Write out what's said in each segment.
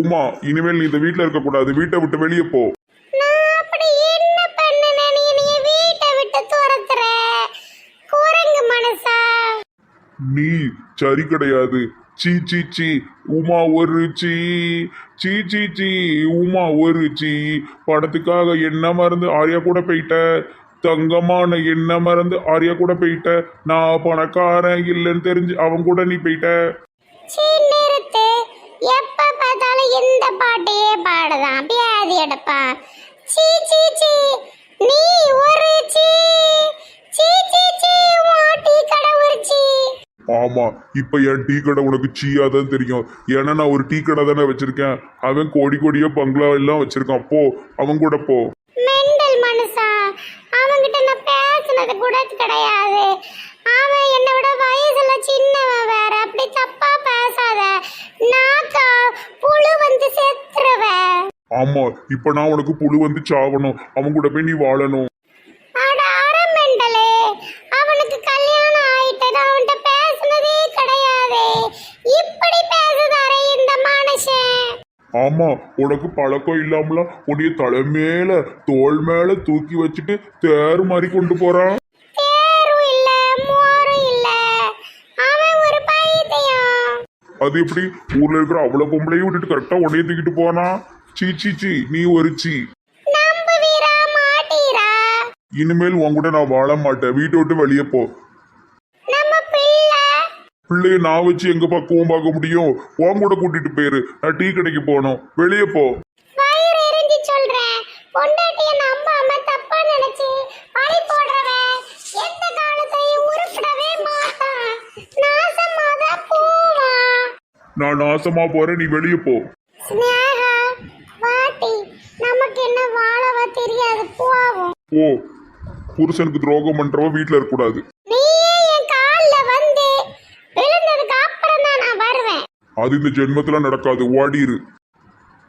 உமா இனிமேல் நீ இந்த வீட்டில் இருக்கக்கூடாது. வீட்டை விட்டு வெளியே போ. நீ சரி கிடையாது. சீ சீ சீ உமா ஒரு சீ. சீ சீ சீ உமா ஒரு சீ. படத்துக்காக என்ன மறந்து ஆர்யா கூட போயிட்ட? தங்கமான என்ன மறந்து ஆர்யா கூட போயிட்ட? நான் பணக்காரன் இல்லைன்னு தெரிஞ்சு அவன் கூட நீ போயிட்ட? எப்ப பார்த்தாலும் இந்த பாட்டையே பாடுதான். பியாதி எடுப்பான் சீ சீ சீ. நீ ஒரு சீ. சீ சீ சீ. மாட்டி கடை ஒரு சீ. ஆமா இப்ப என் டீ கடை உனக்கு சீயா தான் தெரியும். ஏன்னா நான் ஒரு டீ கடை தானே வச்சிருக்கேன். அவன் கோடி கோடியா பங்களா எல்லாம் வச்சிருக்கான். போ அவன் கூட போ. மெண்டல் மனுஷா. அவன்கிட்ட நான் பேசுனது கூட கிடையாது. அவன் என்னை விட வயசுல சின்னவன் வேற. அப்படி தப்பா பேசாத. நாக்கா புழு வந்து செத்துருவேன் ஆமா இப்ப நான் உனக்கு புழு வந்து சாவணும். அவன் கூட போய் நீ வாழணும். அட அட மெண்டலே அவனுக்கு கல்யாணம் ஆயிட்டது அவன்கிட்ட பேசுனதே கிடையாது. இப்படி பேசுதாரே இந்த மனுஷன். ஆமா உனக்கு பழக்கம் இல்லாமல உன்னைய தலை மேல தோள் மேல தூக்கி வச்சுட்டு தேர் மாதிரி கொண்டு போறான் தேரும் இல்ல மோரும் இல்ல அவன் ஒரு பைத்தியம் அது எப்படி? ஊர்ல இருக்கிற அவ்வளவு பொம்பளையும் விட்டுட்டு கரெக்டா உன்னைய தூக்கிட்டு போனான் சீ சீ சீ நீ ஒரு சீ. இனிமேல் உன் கூட நான் வாழ மாட்டேன். வீட்டை விட்டு வெளியே போ. பிள்ளைய நான் வச்சு எங்க பக்குவம் பார்க்க முடியும்? உன் கூட கூட்டிட்டு போயிரு. நான் டீ கடைக்கு போகணும். வெளியே போ. நான் நாசமா போறேன் நீ வெளியே போ. ஸ்னேகா வாட்டி நமக்கு என்ன வாழவா தெரியாது போவோம். ஓ புருஷனுக்கு துரோகம் பண்றவ வீட்டுல இருக்கக்கூடாது. நீயே என் கால்ல வந்து விழுந்ததுக்கு அப்புறம் தான் நான் வருவேன். அது இந்த ஜென்மத்துல நடக்காது ஓடிரு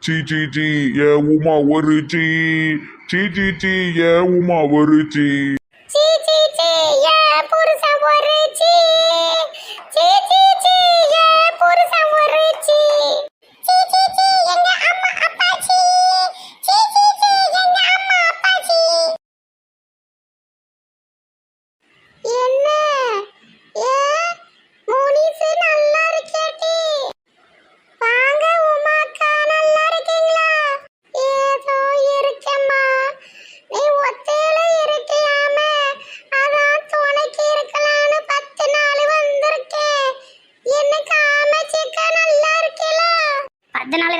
சீ சீ சீ ஏ உமா ஒரு சீ. சீ சீ சீ ஏ உமா ஒரு சீ.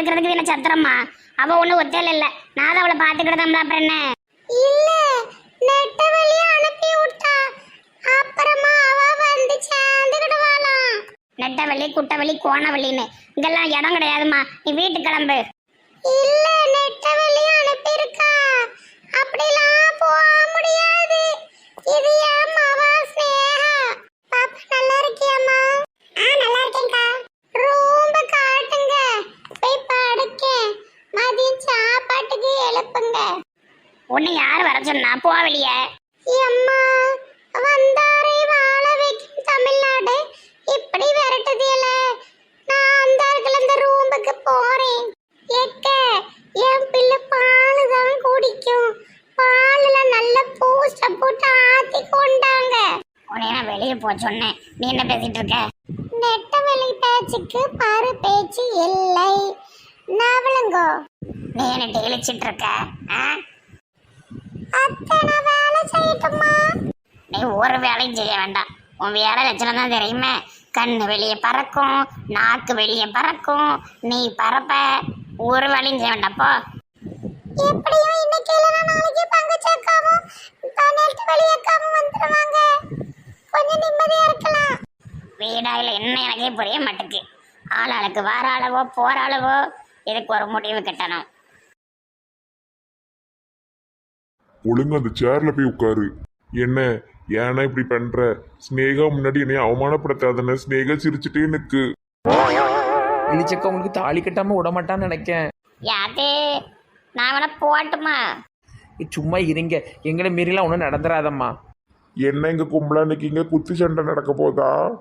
இருக்கிறதுக்கு என்ன சத்திரமா அவ ஒண்ணு ஒத்தையில இல்ல. நான் அவளை பாத்துக்கிட்டதம்ல அப்புறம் என்ன? இல்ல நெட்ட வழியா அனுப்பி விட்டா. அப்புறமா அவ வந்து சேர்ந்துக்கிடுவாளாம் நெட்டவள்ளி குட்டவள்ளி கோணவள்ளின்னு இங்கெல்லாம் இடம் கிடையாதும்மா. நீ வீட்டுக்கு கிளம்பு. இல்ல நெட்ட வழியா அனுப்பியிருக்கா அப்படிலாம் போக முடியாது இது என் மவா ஸ்னேகா பாப்பா நல்லா இருக்கியாம்மா ஆ நல்லா இருக்கேன்க்கா ரொம்ப காட்டுங்க போய் படுக்க மதியம் சாப்பாட்டுக்கு எழுப்புங்க உன்னை யார் வர சொன்னா போ வெளியே அம்மா வந்தாரை வாழ வைக்கும் தமிழ்நாடு இப்படி விரட்டுதியல நான் அந்த இடத்துல இந்த ரூமுக்கு போறேன் எக்க என் பிள்ளை பால் தான் குடிக்கும் பாலுல நல்ல பூஸ்ட போட்டு ஆத்தி கொண்டாங்க உன்னை நான் வெளியே போ சொன்னேன். நீ என்ன பேசிட்டு இருக்க? நெட்டவெளி பேச்சுக்கு பாரு பேச்சு இல்லை. நவளுங்கோ நீ என்ன டெய்லிச்சிட்டு இருக்க? அத்தனை வேலை செய்யட்டுமா? நீ ஒரு வேலையும் செய்ய வேண்டாம். உன் வேலை லட்சணம் தான் தெரியுமே. கண்ணு வெளியே பறக்கும் நாக்கு வெளியே பறக்கும். நீ பறப்ப. ஒரு வேலையும் செய்ய வேண்டாப்போ எப்படியும் இன்னைக்கு இல்லைன்னா நாளைக்கு பங்கு அக்காவும் நெட்டு வெளி அக்காவும் வந்துடுவாங்க கொஞ்சம் நிம்மதியா இருக்கலாம். வீடாயில் என்ன எனக்கே புரிய மாட்டேக்கு ஆளாளுக்கு வார அளவோ போற அளவோ இதுக்கு ஒரு முடிவு கட்டணும். ஒழுங்கா அந்த சேர்ல போய் உட்காரு. என்ன ஏன்னா இப்படி பண்ற? ஸ்னேகா முன்னாடி என்னைய அவமானப்படுத்தாதன ஸ்னேகா சிரிச்சுட்டே நிக்கு. இழிச்சக்கா உங்களுக்கு தாலி கட்டாம விட மாட்டான்னு நினைக்கேன். யாத்தே நான் வேணா போட்டுமா? சும்மா இருங்க. எங்களை மீறிலாம் ஒன்றும் நடந்துடாதம்மா என்ன இங்க கும்பலாக நிக்கீங்க? குத்து சண்டை நடக்க போதா?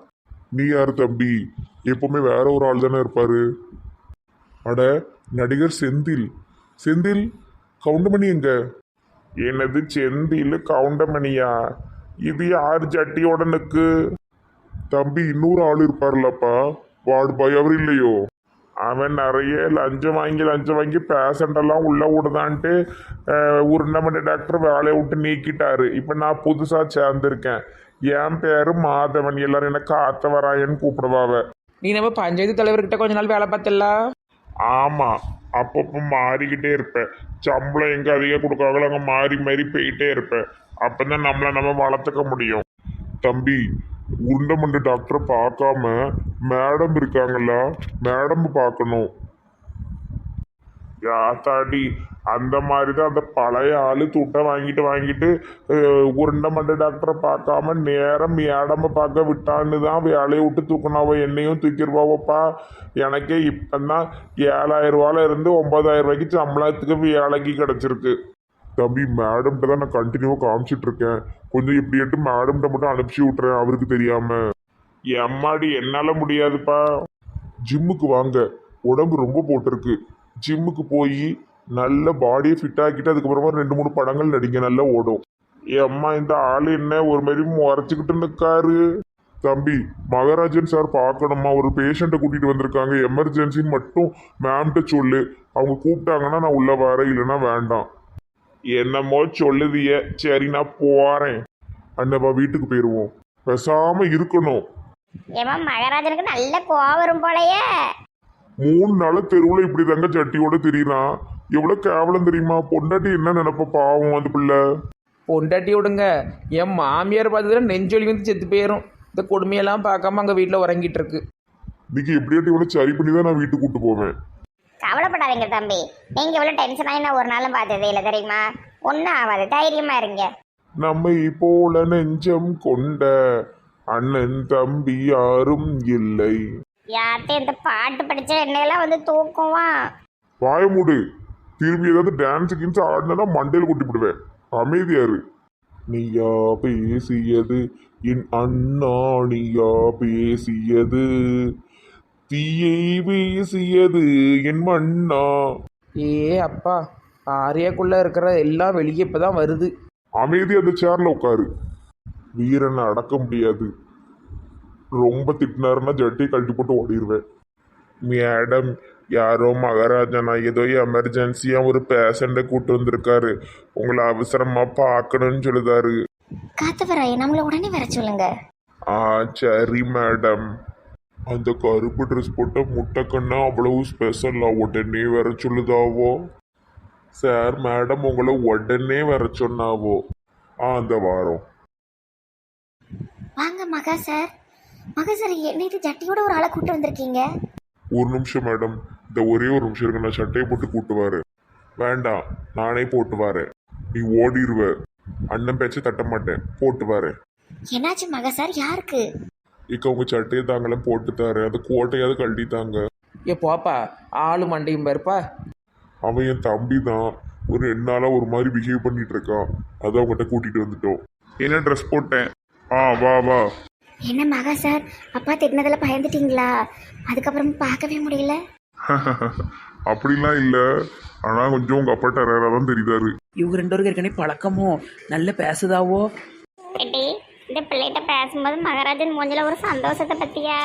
நீ யாரு தம்பி? எப்பவுமே வேற ஒரு ஆள் தானே இருப்பாரு. அட நடிகர் செந்தில். செந்தில் கவுண்டமணி எங்க? என்னது செந்தில் கவுண்டமணியா இது யார் ஜட்டியோடனுக்கு தம்பி இன்னொரு ஆள் இருப்பார்லப்பா வார்டு பாய் அவர் இல்லையோ? அவன் நிறைய லஞ்சம் வாங்கி லஞ்சம் வாங்கி பேஷண்ட் எல்லாம் உள்ள விடுதான்ட்டு உருண்டமண்டி டாக்டர் வேலையை விட்டு நீக்கிட்டாரு. இப்போ நான் புதுசாக சேர்ந்திருக்கேன். என் பேரு மாதவன். எல்லாரும் என்ன காத்தவராயன்னு கூப்பிடுவாவ நீ நம்ம பஞ்சாயத்து தலைவர்கிட்ட கொஞ்ச நாள் வேலை பார்த்தல ஆமாம் அப்பப்போ மாறிக்கிட்டே இருப்பேன் சம்பளம் எங்கே அதிகம் கொடுக்காங்களோ அங்கே மாறி மாறி போயிட்டே இருப்பேன் அப்போ தான் நம்மளை நம்ம வளர்த்துக்க முடியும். தம்பி உருண்டமண்டு டாக்டரை பார்க்காம மேடம் இருக்காங்களா? மேடம் பார்க்கணும். யாத்தாடி அந்த மாதிரி தான் அந்த பழைய ஆள் துட்டை வாங்கிட்டு வாங்கிட்டு அஹ், டாக்டரை பார்க்காம நேரம் மேடமை பார்க்க விட்டான்னு தான் வேலையை விட்டு தூக்கினாவோ என்னையும் தூக்கிடுவாவோப்பா. எனக்கே இப்போ தான் ஏழாயிரம் ரூபால இருந்து ஒன்பதாயிரம் ரூபாய்க்கு சம்பளத்துக்கு வேலைக்கு கிடச்சிருக்கு. தம்பி மேடம்கிட்ட தான் நான் கண்டினியூவாக காமிச்சிட்டு இருக்கேன். கொஞ்சம் இப்படிட்டு மேடம்கிட்ட மட்டும் அனுப்பிச்சி விட்றேன் அவருக்கு தெரியாம. எம்மாடி என்னால் முடியாதுப்பா. ஜிம்முக்கு வாங்க. உடம்பு ரொம்ப போட்டிருக்கு. ஜிம்முக்கு போய் நல்ல பாடியை ஃபிட் ஆக்கிட்டு அதுக்கப்புறமா ரெண்டு மூணு படங்கள் நடிங்க நல்லா ஓடும். என் அம்மா இந்த ஆள் என்ன ஒரு மாதிரி முறைச்சிக்கிட்டு நிற்காரு தம்பி மகராஜன் சார் பார்க்கணுமா? ஒரு பேஷண்ட்டை கூட்டிகிட்டு வந்திருக்காங்க. எமர்ஜென்சின்னு மட்டும் மேம்கிட்ட சொல்லு. அவங்க கூப்பிட்டாங்கன்னா நான் உள்ள வரேன் இல்லைன்னா வேண்டாம். என்னமோ சொல்லுதிய. சரி நான் போறேன். அண்ணப்பா வீட்டுக்கு போயிடுவோம் பேசாம இருக்கணும். ஏமா மகாராஜனுக்கு நல்ல கோவம் வரும் போலயே. மூணு நாள் தெருவில் இப்படி தாங்க சட்டியோட திரியிறான் எவ்வளோ கேவலம் தெரியுமா? பொண்டாட்டி என்ன நினைப்ப பாவம் அந்த பிள்ளை? பொண்டாட்டி விடுங்க. என் மாமியார் பார்த்ததுல நெஞ்சொலி வந்து செத்து போயிடும் இந்த கொடுமையெல்லாம் பார்க்காம அங்கே வீட்டில் உறங்கிட்டு இருக்கு. இன்னைக்கு எப்படியாட்டி இவ்வளோ சரி பண்ணி தான் நான் வீட்டுக்கு கூட்டு போவேன். கவலைப்படாதீங்க தம்பி. நீங்க இவ்வளவு டென்ஷன் ஆகி நான் ஒரு நாளும் பார்த்ததே இல்லை தெரியுமா? ஒன்றும் ஆகாது. தைரியமா இருங்க. நம்மை போல நெஞ்சம் கொண்ட அண்ணன் தம்பி யாரும் இல்லை. யார்கிட்ட இந்த பாட்டு படிச்ச என்னையெல்லாம் வந்து தூக்குவான்? வாய மூடு. திரும்பி ஏதாவது டான்ஸ் கின்ஸ் ஆடினா மண்டையில் கொட்டி விடுவேன் அமைதியாரு நீயா பேசியது என் அண்ணா நீயா பேசியது. தீயை வீசியது என் மண்ணா ஏ அப்பா ஆரியாக்குள்ளே இருக்கிற எல்லாம் வெளியே இப்போ தான் வருது. அமைதி அந்த சேர்ல உட்காரு. வீரனை அடக்க முடியாது. ரொம்ப திட்டினாருன்னா ஜட்டியை கழட்டி போட்டு ஓடிடுவேன் மேடம் யாரோ மகாராஜனா ஏதோ எமர்ஜென்சியாக ஒரு பேஷண்ட்டை கூட்டு வந்திருக்காரு. உங்களை அவசரமாக பார்க்கணும்னு சொல்லுதாரு. காத்தவராய் நம்மள உடனே வர சொல்லுங்க. ஆ சரி மேடம். அந்த கருப்பு ட்ரெஸ் போட்ட முட்டைக்கண்ணா அவ்வளவு ஸ்பெஷலா உடனே வர சொல்லுதாவோ? சார் மேடம் உங்களை உடனே வர சொன்னாவோ? ஆ அந்த வாரம். வாங்க மகா சார் மகா சார் என்ன இது ஜட்டியோட ஒரு ஆளை கூட்டு வந்திருக்கீங்க? ஒரு நிமிஷம் மேடம் இந்த ஒரே ஒரு நிமிஷம் இருக்கு நான் சட்டையை போட்டு கூட்டு வரேன். வேண்டாம் நானே போட்டு வரேன். நீ ஓடிடுவ அண்ணன் பேச்ச தட்ட மாட்டேன். போட்டு வரேன். என்னாச்சு மகா சார் யாருக்கு? இக்க உங்க சட்டையை தாங்களே போட்டு தரேன் அந்த கோட்டையாவது கழட்டி தாங்க ஏ போப்பா ஆளு மண்டையும் பாருப்பா. அவன் என் தம்பி தான் ஒரு ரெண்டு நாளா ஒரு மாதிரி பிஹேவ் பண்ணிட்டு இருக்கான். அதான் அவங்ககிட்ட கூட்டிட்டு வந்துட்டோம். என்ன ட்ரெஸ் போட்டேன்? ஆ வா வா. என்ன மகா சார்? அப்பா திட்டினதுல பயந்துட்டீங்களா? அதுக்கப்புறம் பார்க்கவே முடியல. அப்படிலாம் இல்லை. ஆனால் கொஞ்சம் உங்கள் அப்பா டெரராக தான் தெரியுதாரு. இவங்க ரெண்டு பேருக்கு ஏற்கனவே பழக்கமோ? நல்ல பேசுதாவோ? இந்த பிள்ளைகிட்ட பேசும்போது மகாராஜன் மூஞ்சில ஒரு சந்தோஷத்தை பத்தியா?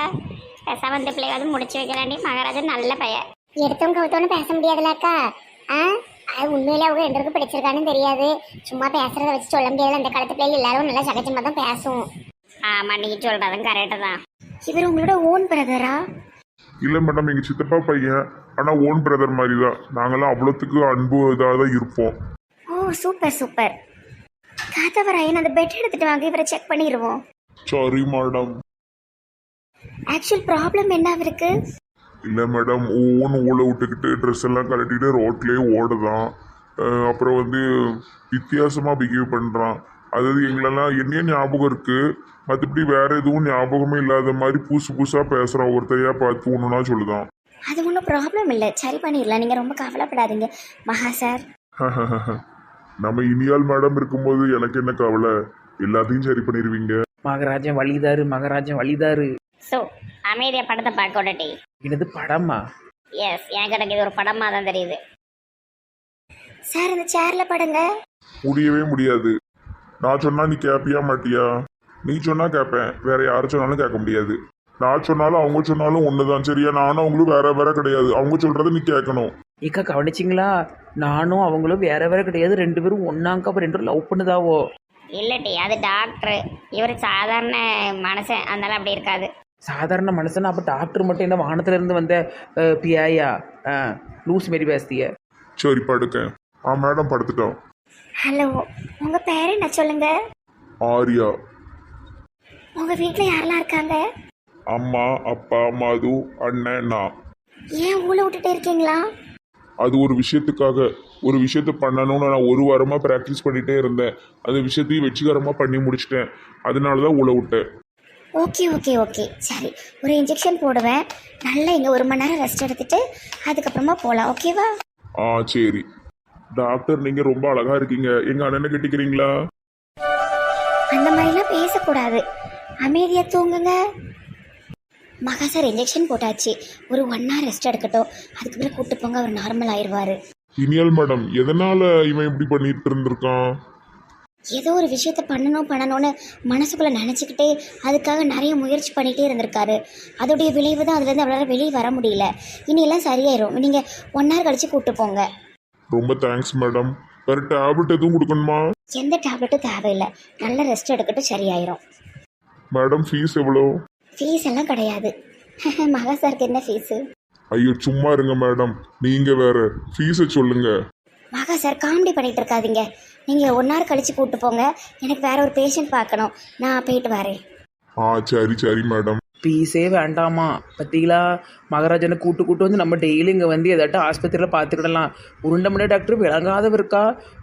பேசாம இந்த பிள்ளையாவது முடிச்சு வைக்கிறாண்டி மகாராஜன் நல்ல பையன். எடுத்தவங்க கவுத்தவனு பேச முடியாதுலக்கா. ஆ? அது உண்மையில அவங்க ரெண்டு பிடிச்சிருக்கான்னு தெரியாது. சும்மா பேசுறத வச்சு சொல்ல முடியாது அந்த காலத்து பிள்ளைகள் எல்லாரும் நல்லா சகஜமா தான் பேசும். ஆமா நீ சொல்றதும் கரெக்டு தான். இவர் உங்களோட ஓன் பிரதரா இல்லை மேடம் எங்கள் சித்தப்பா பையன். ஆனால் ஓன் பிரதர் மாதிரி தான் நாங்களாம் அவ்வளோத்துக்கு அன்பு இதாக தான் இருப்போம். ஓ சூப்பர் சூப்பர் காத்தவராயன் அந்த பெட் எடுத்துட்டு வாங்க இவரை செக் பண்ணிடுவோம் சாரி மேடம் ஆக்சுவல் ப்ராப்ளம் என்ன அவருக்கு? இல்லை மேடம் ஓன் ஊழ விட்டுக்கிட்டு ட்ரெஸ் எல்லாம் கழட்டிட்டு ரோட்லேயே ஓடுதான். அப்புறம் வந்து வித்தியாசமாக பிஹேவ் பண்ணுறான் அதாவது எங்களெல்லாம் என்னைய ஞாபகம் இருக்குது மற்றபடி வேற எதுவும் ஞாபகமே இல்லாத மாதிரி புதுசு புதுசாக பேசுகிறான் ஒருத்தரையா பார்த்து ஒன்றுனா சொல்லுதான். அது ஒன்றும் ப்ராப்ளம் இல்லை. சரி பண்ணிடலாம். நீங்கள் ரொம்ப கவலைப்படாதீங்க. மகா சார் நம்ம இனியால் மேடம் இருக்கும்போது எனக்கு என்ன கவலை? எல்லாத்தையும் சரி பண்ணிடுவீங்க மகராஜன் வழிதாரு மகராஜன் வழிதாரு. ஸோ அமைதியா படத்தை பார்க்க விடட்டி. என்னது படமா? எஸ் எனக்கு எனக்கு இது ஒரு படமாக தான் தெரியுது. சார் இந்த சேர்ல படுங்க. முடியவே முடியாது. நான் சொன்னா நீ கேப்பியா மாட்டியா? நீ சொன்னா கேட்பேன் வேற யார் சொன்னாலும் கேட்க முடியாது. நான் சொன்னாலும் அவங்க சொன்னாலும் ஒண்ணுதான். சரியா? நானும் அவங்களும் வேற வேற கிடையாது. அவங்க சொல்றதை நீ கேட்கணும். ஏக்கா கவனிச்சிங்களா? நானும் அவங்களும் வேற வேற கிடையாது. ரெண்டு பேரும் ஒன்னாங்க அப்போ ரெண்டு பேரும் லவ் பண்ணுதாவோ? இல்லட்டி அது டாக்டர் இவர் சாதாரண மனுஷன். அதனால அப்படி இருக்காது. சாதாரண மனுஷனா? அப்போ டாக்டர் மட்டும் என்ன வானத்துல இருந்து வந்த அஹ், பியாயா? ஆ லூஸ் மாரி பேசிய சரி படுக்கேன். ஆ மேடம் படுத்துட்டோம் ஹலோ உங்க பேர் என்ன சொல்லுங்க? ஆர்யா. உங்க வீட்ல யாரெல்லாம் இருக்காங்க? அம்மா அப்பா மது அண்ணன் நான். ஏன் ஊழ விட்டுட்டு இருக்கீங்களா? அது ஒரு விஷயத்துக்காக ஒரு விஷயத்த பண்ணணும்னு நான் ஒரு வாரமா ப்ராக்டிஸ் பண்ணிட்டே இருந்தேன். அந்த விஷயத்தையும் வெற்றிகரமா பண்ணி முடிச்சிட்டேன். அதனால தான் உள்ள விட்டேன். ஓகே ஓகே ஓகே சரி ஒரு இன்ஜெக்ஷன் போடுவேன். நல்லா இங்கே ஒரு மணி நேரம் ரெஸ்ட் எடுத்துட்டு அதுக்கப்புறமா போகலாம் ஓகேவா ஆ சரி. டாக்டர் நீங்க ரொம்ப அழகா இருக்கீங்க. எங்க அண்ணனை கட்டிக்கிறீங்களா? அந்த மாதிரிலாம் பேசக்கூடாது. அமைதியா தூங்குங்க. மகா சார் இன்ஜெக்ஷன் போட்டாச்சு. ஒரு ஒன் ஹவர் ரெஸ்ட் எடுக்கட்டும். அதுக்கப்புறம் கூட்டு போங்க அவர் நார்மல் ஆயிடுவாரு. இனியால் மேடம் எதனால இவன் இப்படி பண்ணிட்டு இருந்திருக்கான்? ஏதோ ஒரு விஷயத்த பண்ணணும் பண்ணணும்னு மனசுக்குள்ள நினச்சிக்கிட்டே அதுக்காக நிறைய முயற்சி பண்ணிகிட்டே இருந்திருக்காரு. அதோடைய விளைவு தான் அதுலேருந்து அவரால் வெளியே வர முடியல. இனி எல்லாம் சரியாயிரும். நீங்கள் ஒன் ஹவர் கழிச்சு கூட்டு போங்க. ரொம்ப தேங்க்ஸ் மேடம். வேற டேப்லெட் எதுவும் கொடுக்கணுமா? எந்த டேப்லெட்டும் தேவையில்லை. நல்ல ரெஸ்ட் எடுக்கட்டும் சரியாயிரும். மேடம் ஃபீஸ் எவ்வளோ ஃபீஸ் எல்லாம் கிடையாது. மகா சாருக்கு என்ன ஃபீஸு ஐயோ சும்மா இருங்க மேடம் நீங்க வேற. ஃபீஸை சொல்லுங்க. மகா சார் காமெடி பண்ணிட்டு இருக்காதீங்க. நீங்கள் ஒன் ஹவர் கழிச்சு கூட்டு போங்க. எனக்கு வேற ஒரு பேஷண்ட் பார்க்கணும். நான் போயிட்டு வரேன். ஆ சரி சரி மேடம் பீஸே வேண்டாமா? பார்த்தீங்களா மகாராஜனை கூட்டு கூட்டு வந்து நம்ம டெய்லி இங்கே வந்து எதாட்டும் ஆஸ்பத்திரியில் பார்த்துக்கிடலாம் உருண்டமணி டாக்டர் விளங்காதவர் இருக்கா?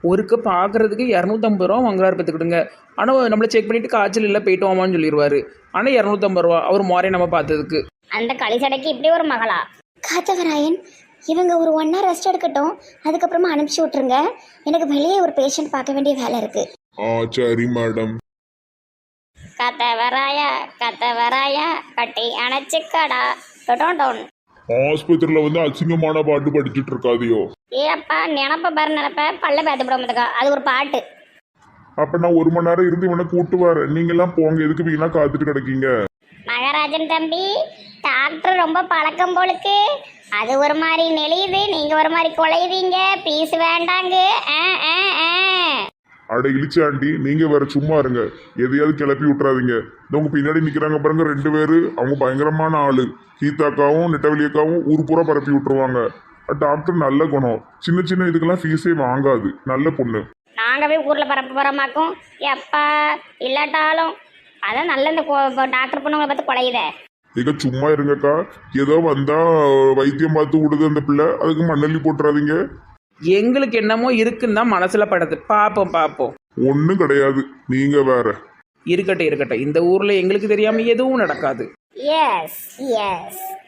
ஒருக்க பார்க்கறதுக்கு இரநூத்தம்பது ரூபா வாங்குறாரு பார்த்துக்கிடுங்க ஆனால் நம்மளை செக் பண்ணிட்டு காய்ச்சல் இல்லை போயிட்டு வாமான்னு சொல்லிடுவாரு ஆனால் இரநூத்தம்பது ரூபா அவர் முறையை நம்ம பார்த்ததுக்கு. அந்த களிசடைக்கு இப்படி ஒரு மகளா? காத்தவராயன் இவங்க ஒரு ஒன் ஹவர் ரெஸ்ட் எடுக்கட்டும். அதுக்கப்புறமா அனுப்பிச்சி விட்ருங்க எனக்கு வெளியே ஒரு பேஷண்ட் பார்க்க வேண்டிய வேலை இருக்குது ஆ சரி மேடம் கத்த வராயா கத்த வராயா கட்டி அணைச்சிக்கடா. டொடோன் டோன் ஆஸ்பத்திரியில வந்து அசிங்கமான பாட்டு படிச்சுட்டு இருக்காதியோ? ஏ அப்பா நினப்ப பாரு நினப்ப. பல்ல பேத்து விடாமதுக்கா அது ஒரு பாட்டு. அப்ப நான் ஒரு மணி நேரம் இருந்து இவனை கூட்டு வரேன். நீங்க எல்லாம் போங்க. எதுக்கு வீணா காத்துட்டு கிடக்கீங்க? மகாராஜன் தம்பி டாக்டர் ரொம்ப பழக்கம் போலுக்கு. அது ஒரு மாதிரி நெளியுது. நீங்க ஒரு மாதிரி குலையுதீங்க. பீஸ் வேண்டாங்க. ஆ, ஆ, ஆ. அட இழிச்சு ஆண்டி நீங்க வேற சும்மா இருங்க. எதையாவது கிளப்பி விட்டுறாதீங்க. இந்த உங்க பின்னாடி நிக்கிறாங்க பாருங்க ரெண்டு பேரு. அவங்க பயங்கரமான ஆளு. கீதாக்காவும் நெட்டவெளியக்காவும் ஊர் பூரா பரப்பி விட்டுருவாங்க. டாக்டர் நல்ல குணம். சின்ன சின்ன இதுக்கெல்லாம் ஃபீஸே வாங்காது. நல்ல பொண்ணு. நாங்க போய் ஊர்ல பரப்ப போறோமாக்கும் எப்பா இல்லாட்டாலும். அதான் நல்ல இந்த டாக்டர் பொண்ணுங்களை பார்த்து குலையுதே. இங்க சும்மா இருங்கக்கா. ஏதோ வந்தா வைத்தியம் பார்த்து விடுது அந்த பிள்ளை. அதுக்கு மண்ணள்ளி போட்டுறாதீங்க. எங்களுக்கு என்னமோ இருக்குன்னு தான் மனசில் படுது. பார்ப்போம் பார்ப்போம் ஒன்றும் கிடையாது. நீங்க வேற. இருக்கட்டும் இருக்கட்டும். இந்த ஊரில் எங்களுக்கு தெரியாமல் எதுவும் நடக்காது. S S